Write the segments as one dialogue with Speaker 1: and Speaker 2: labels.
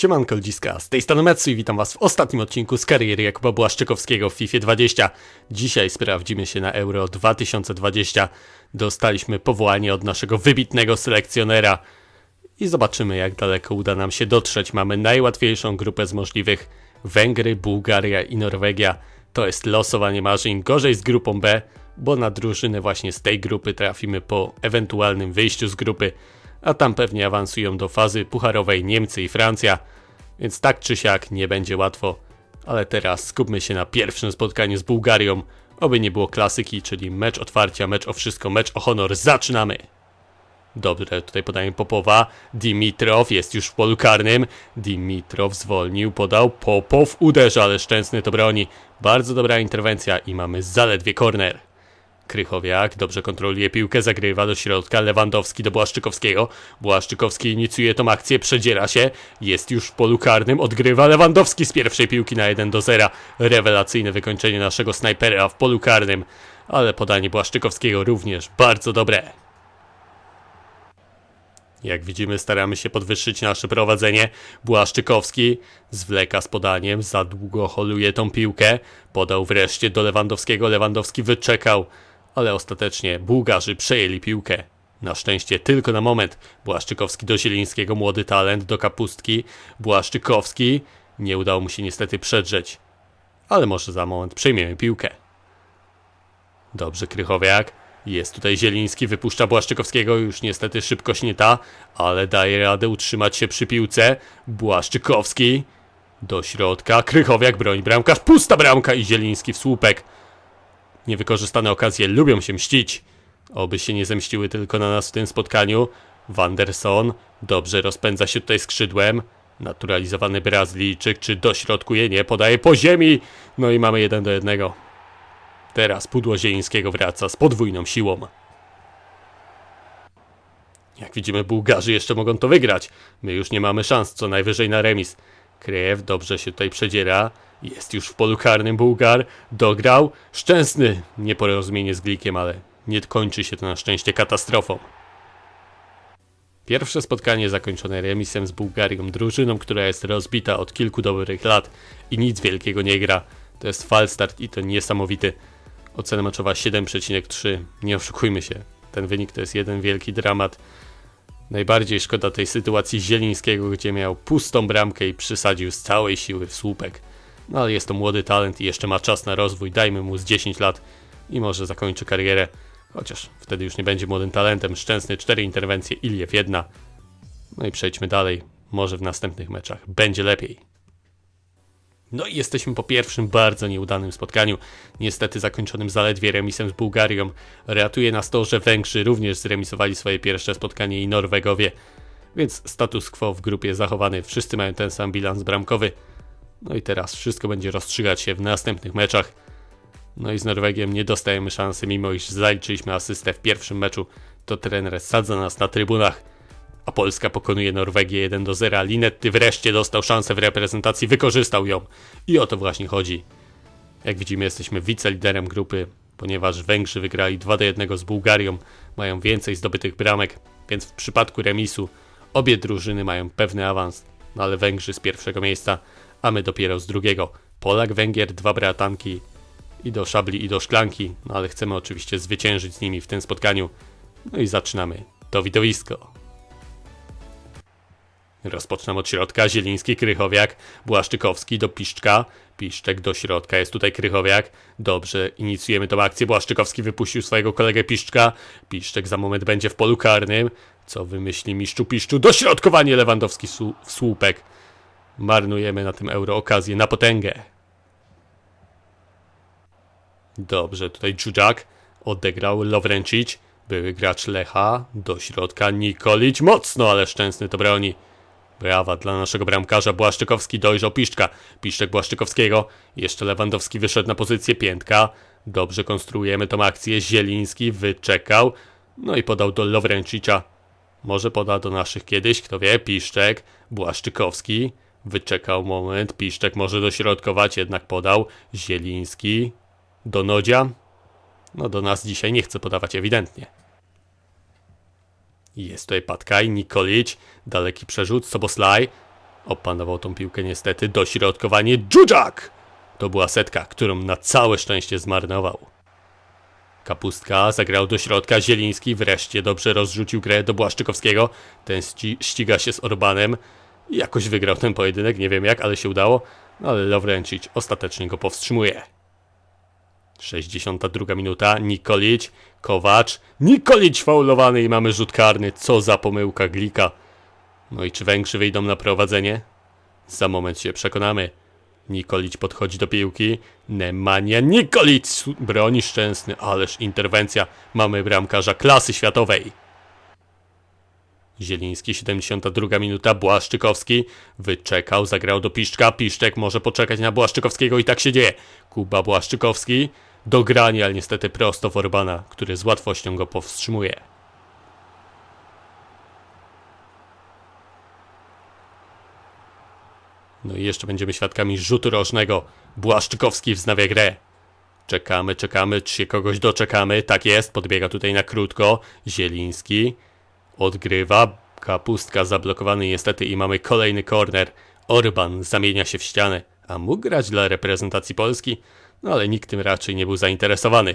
Speaker 1: Siemanko ludziska, z tej strony Metsu i witam was w ostatnim odcinku z kariery Jakuba Błaszczykowskiego w FIFA 20. Dzisiaj sprawdzimy się na Euro 2020. Dostaliśmy powołanie od naszego wybitnego selekcjonera i zobaczymy jak daleko uda nam się dotrzeć. Mamy najłatwiejszą grupę z możliwych. Węgry, Bułgaria i Norwegia. To jest losowanie marzeń. Gorzej z grupą B, bo na drużynę właśnie z tej grupy trafimy po ewentualnym wyjściu z grupy a tam pewnie awansują do fazy pucharowej Niemcy i Francja, więc tak czy siak nie będzie łatwo. Ale teraz skupmy się na pierwszym spotkaniu z Bułgarią, oby nie było klasyki, czyli mecz otwarcia, mecz o wszystko, mecz o honor. Zaczynamy! Dobrze, tutaj podaję Popowa. Dimitrow jest już w polu karnym. Dimitrow zwolnił, podał. Popow uderza, ale Szczęsny to broni. Bardzo dobra interwencja i mamy zaledwie korner. Krychowiak dobrze kontroluje piłkę, zagrywa do środka, Lewandowski do Błaszczykowskiego. Błaszczykowski inicjuje tą akcję, przedziera się, jest już w polu karnym, odgrywa Lewandowski z pierwszej piłki na 1 do 0. Rewelacyjne wykończenie naszego snajpera w polu karnym, ale podanie Błaszczykowskiego również bardzo dobre. Jak widzimy, staramy się podwyższyć nasze prowadzenie. Błaszczykowski zwleka z podaniem, za długo holuje tą piłkę. Podał wreszcie do Lewandowskiego. Lewandowski wyczekał, ale ostatecznie Bułgarzy przejęli piłkę. Na szczęście tylko na moment. Błaszczykowski do Zielińskiego, młody talent, do Kapustki. Błaszczykowski nie udało mu się niestety przedrzeć, ale może za moment przejmiemy piłkę. Dobrze, Krychowiak. Jest tutaj Zieliński, wypuszcza Błaszczykowskiego, już niestety szybkość nie ta, ale daje radę utrzymać się przy piłce. Błaszczykowski do środka, Krychowiak broni bramkarz, pusta bramka i Zieliński w słupek. Niewykorzystane okazje lubią się mścić. Oby się nie zemściły tylko na nas w tym spotkaniu. Wanderson dobrze rozpędza się tutaj skrzydłem. Naturalizowany Brazylijczyk, czy dośrodkuje? Nie, podaje po ziemi. No i mamy jeden do jednego. Teraz pudło Zielińskiego wraca z podwójną siłą. Jak widzimy, Bułgarzy jeszcze mogą to wygrać. My już nie mamy szans, co najwyżej na remis. Krew dobrze się tutaj przedziera. Jest już w polu karnym Bułgar. Dograł. Szczęsny. Nieporozumienie z Glikiem, ale nie kończy się to na szczęście katastrofą. Pierwsze spotkanie zakończone remisem z Bułgarią, drużyną, która jest rozbita od kilku dobrych lat i nic wielkiego nie gra. To jest falstart i to niesamowity. Ocena meczowa 7,3. Nie oszukujmy się. Ten wynik to jest jeden wielki dramat. Najbardziej szkoda tej sytuacji Zielińskiego, gdzie miał pustą bramkę i przysadził z całej siły w słupek. No ale jest to młody talent i jeszcze ma czas na rozwój. Dajmy mu z 10 lat i może zakończy karierę. Chociaż wtedy już nie będzie młodym talentem. Szczęsny 4 interwencje, Iliew 1. No i przejdźmy dalej. Może w następnych meczach będzie lepiej. No i jesteśmy po pierwszym bardzo nieudanym spotkaniu, niestety zakończonym zaledwie remisem z Bułgarią. Ratuje nas to, że Węgrzy również zremisowali swoje pierwsze spotkanie i Norwegowie, więc status quo w grupie zachowany, wszyscy mają ten sam bilans bramkowy. No i teraz wszystko będzie rozstrzygać się w następnych meczach. No i z Norwegiem nie dostajemy szansy, mimo iż zaliczyliśmy asystę w pierwszym meczu, to trener sadza nas na trybunach a Polska pokonuje Norwegię 1 do 0. Linetty wreszcie dostał szansę w reprezentacji, wykorzystał ją. I o to właśnie chodzi. Jak widzimy, jesteśmy wiceliderem grupy, ponieważ Węgrzy wygrali 2 do 1 z Bułgarią, mają więcej zdobytych bramek, więc w przypadku remisu obie drużyny mają pewny awans, no ale Węgrzy z pierwszego miejsca, a my dopiero z drugiego. Polak, Węgier, dwa bratanki i do szabli i do szklanki, no ale chcemy oczywiście zwyciężyć z nimi w tym spotkaniu. No i zaczynamy to widowisko. Rozpocznę od środka. Zieliński, Krychowiak, Błaszczykowski do Piszczka. Piszczek do środka, jest tutaj Krychowiak. Dobrze, inicjujemy tą akcję. Błaszczykowski wypuścił swojego kolegę Piszczka. Piszczek za moment będzie w polu karnym. Co wymyśli mistrzu Piszczu? Dośrodkowanie Lewandowski w słupek. Marnujemy na tym euro okazję na potęgę. Dobrze, tutaj Dżudżak odegrał Lowrencic. Były gracz Lecha, do środka Nikolić, mocno, ale szczęsny to broni. Brawa dla naszego bramkarza. Błaszczykowski dojrzał Piszczka. Piszczek Błaszczykowskiego. Jeszcze Lewandowski wyszedł na pozycję piętka. Dobrze konstruujemy tą akcję. Zieliński wyczekał. No i podał do Lowrencicza. Może poda do naszych kiedyś, kto wie. Piszczek, Błaszczykowski. Wyczekał moment. Piszczek może dośrodkować, jednak podał. Zieliński. Do Nodzia. No do nas dzisiaj nie chce podawać ewidentnie. Jest tutaj Patkaj, Nikolić, daleki przerzut, Soboslaj. Opanował tą piłkę niestety. Dośrodkowanie Dżudżak! To była setka, którą na całe szczęście zmarnował. Kapustka zagrał do środka, Zieliński wreszcie dobrze rozrzucił grę do Błaszczykowskiego. Ten ści ściga się z Orbanem jakoś wygrał ten pojedynek, nie wiem jak, ale się udało. No ale Lovrencic ostatecznie go powstrzymuje. 62 minuta, Nikolić, Kowacz, Nikolić faulowany i mamy rzut karny, co za pomyłka Glika. No i czy Węgrzy wyjdą na prowadzenie? Za moment się przekonamy. Nikolić podchodzi do piłki. Nemanja Nikolić broni szczęsny, ależ interwencja. Mamy bramkarza klasy światowej. Zieliński, 72 minuta, Błaszczykowski wyczekał, zagrał do Piszczka, Piszczek może poczekać na Błaszczykowskiego i tak się dzieje. Kuba Błaszczykowski do grania, ale niestety prosto w Orbana, który z łatwością go powstrzymuje. No i jeszcze będziemy świadkami rzutu rożnego. Błaszczykowski wznawia grę. Czekamy, czekamy, czy się kogoś doczekamy. Tak jest, podbiega tutaj na krótko. Zieliński odgrywa. Kapustka zablokowany niestety i mamy kolejny corner. Orban zamienia się w ścianę, a mógł grać dla reprezentacji Polski, no ale nikt tym raczej nie był zainteresowany.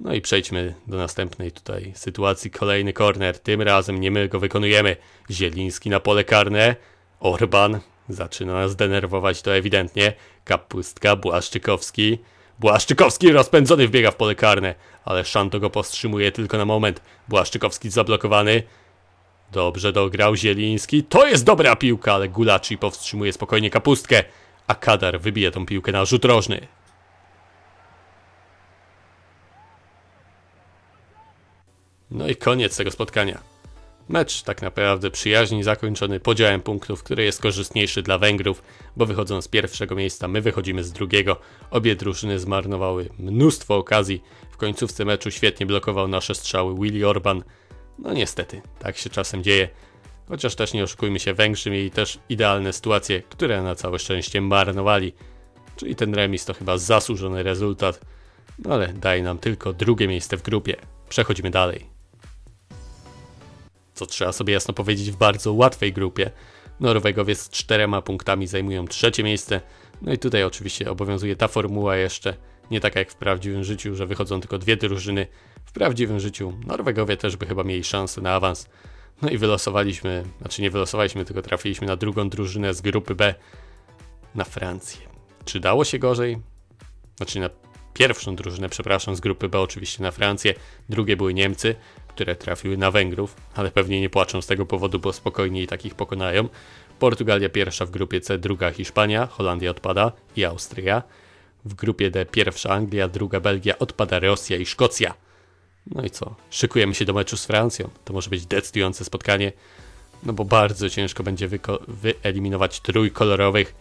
Speaker 1: No i przejdźmy do następnej tutaj sytuacji. Kolejny corner, tym razem nie my go wykonujemy. Zieliński na pole karne. Orban Zaczyna nas denerwować to ewidentnie. Kapustka, Błaszczykowski. Błaszczykowski rozpędzony wbiega w pole karne, ale Szanto go powstrzymuje tylko na moment. Błaszczykowski zablokowany. Dobrze dograł Zieliński. To jest dobra piłka, ale Gulaci powstrzymuje spokojnie kapustkę. A Kadar wybije tą piłkę na rzut rożny. No i koniec tego spotkania. Mecz tak naprawdę przyjaźni zakończony podziałem punktów, który jest korzystniejszy dla Węgrów, bo wychodzą z pierwszego miejsca, my wychodzimy z drugiego. Obie drużyny zmarnowały mnóstwo okazji. W końcówce meczu świetnie blokował nasze strzały Willy Orban. No niestety, tak się czasem dzieje. Chociaż też nie oszukujmy się, Węgrzy mieli też idealne sytuacje, które na całe szczęście marnowali. Czyli ten remis to chyba zasłużony rezultat. No ale daje nam tylko drugie miejsce w grupie. Przechodzimy dalej co trzeba sobie jasno powiedzieć, w bardzo łatwej grupie. Norwegowie z czterema punktami zajmują trzecie miejsce. No i tutaj oczywiście obowiązuje ta formuła jeszcze, nie tak jak w prawdziwym życiu, że wychodzą tylko dwie drużyny. W prawdziwym życiu Norwegowie też by chyba mieli szansę na awans. No i wylosowaliśmy, znaczy nie wylosowaliśmy, tylko trafiliśmy na drugą drużynę z grupy B, na Francję. Czy dało się gorzej? Znaczy na pierwszą drużynę, przepraszam, z grupy B oczywiście na Francję, drugie były Niemcy, które trafiły na Węgrów, ale pewnie nie płaczą z tego powodu, bo spokojnie takich pokonają. Portugalia pierwsza w grupie C, druga Hiszpania, Holandia odpada i Austria. W grupie D pierwsza Anglia, druga Belgia, odpada Rosja i Szkocja. No i co? Szykujemy się do meczu z Francją. To może być decydujące spotkanie, no bo bardzo ciężko będzie wyeliminować trójkolorowych,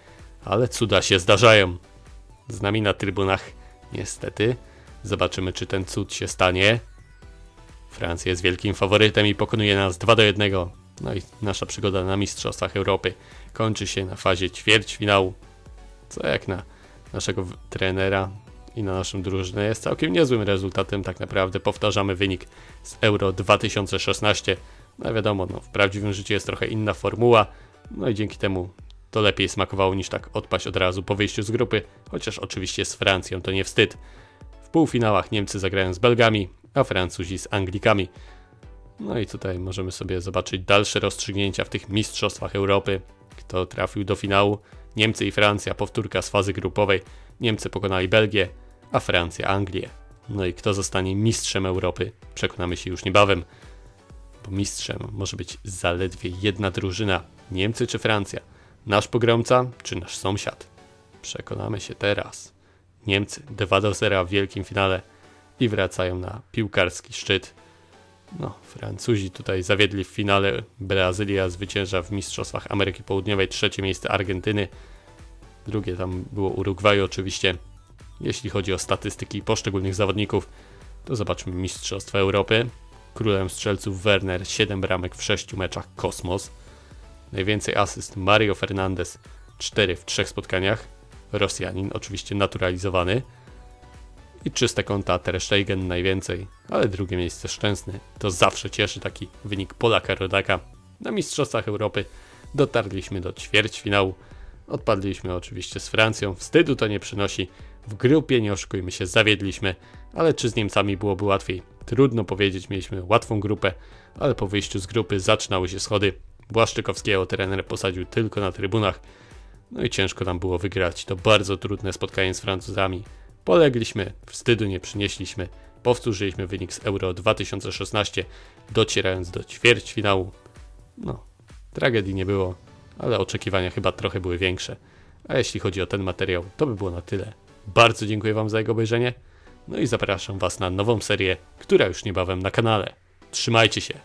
Speaker 1: ale cuda się zdarzają. Z nami na trybunach niestety. Zobaczymy, czy ten cud się stanie. Francja jest wielkim faworytem i pokonuje nas 2 do 1. No i nasza przygoda na Mistrzostwach Europy kończy się na fazie ćwierćfinału. Co jak na naszego trenera i na naszą drużynę jest całkiem niezłym rezultatem. Tak naprawdę powtarzamy wynik z Euro 2016. No wiadomo, no, w prawdziwym życiu jest trochę inna formuła. No i dzięki temu to lepiej smakowało niż tak odpaść od razu po wyjściu z grupy. Chociaż oczywiście z Francją to nie wstyd. W półfinałach Niemcy zagrają z Belgami, a Francuzi z Anglikami. No i tutaj możemy sobie zobaczyć dalsze rozstrzygnięcia w tych mistrzostwach Europy. Kto trafił do finału? Niemcy i Francja, powtórka z fazy grupowej. Niemcy pokonali Belgię, a Francja Anglię. No i kto zostanie mistrzem Europy? Przekonamy się już niebawem. Bo mistrzem może być zaledwie jedna drużyna: Niemcy czy Francja. Nasz pogromca czy nasz sąsiad? Przekonamy się teraz. Niemcy 2 do 0 w wielkim finale i wracają na piłkarski szczyt. No, Francuzi tutaj zawiedli w finale. Brazylia zwycięża w Mistrzostwach Ameryki Południowej. Trzecie miejsce Argentyny. Drugie tam było Urugwaju oczywiście. Jeśli chodzi o statystyki poszczególnych zawodników, to zobaczmy Mistrzostwa Europy. Królem strzelców Werner 7 bramek w 6 meczach Kosmos. Najwięcej asyst Mario Fernandez 4 w 3 spotkaniach. Rosjanin, oczywiście naturalizowany i czyste konta Ter Stegen najwięcej, ale drugie miejsce Szczęsny. To zawsze cieszy taki wynik Polaka Rodaka na Mistrzostwach Europy. dotarliśmy do ćwierćfinału. Odpadliśmy oczywiście z Francją, wstydu to nie przynosi. W grupie, nie oszukujmy się, zawiedliśmy, ale czy z Niemcami byłoby łatwiej? Trudno powiedzieć, mieliśmy łatwą grupę, ale po wyjściu z grupy zaczynały się schody. Błaszczykowskiego trener posadził tylko na trybunach, no i ciężko nam było wygrać to bardzo trudne spotkanie z Francuzami. Polegliśmy, wstydu nie przynieśliśmy, powtórzyliśmy wynik z Euro 2016, docierając do ćwierćfinału. No, tragedii nie było, ale oczekiwania chyba trochę były większe. A jeśli chodzi o ten materiał, to by było na tyle. Bardzo dziękuję Wam za jego obejrzenie, no i zapraszam Was na nową serię, która już niebawem na kanale. Trzymajcie się!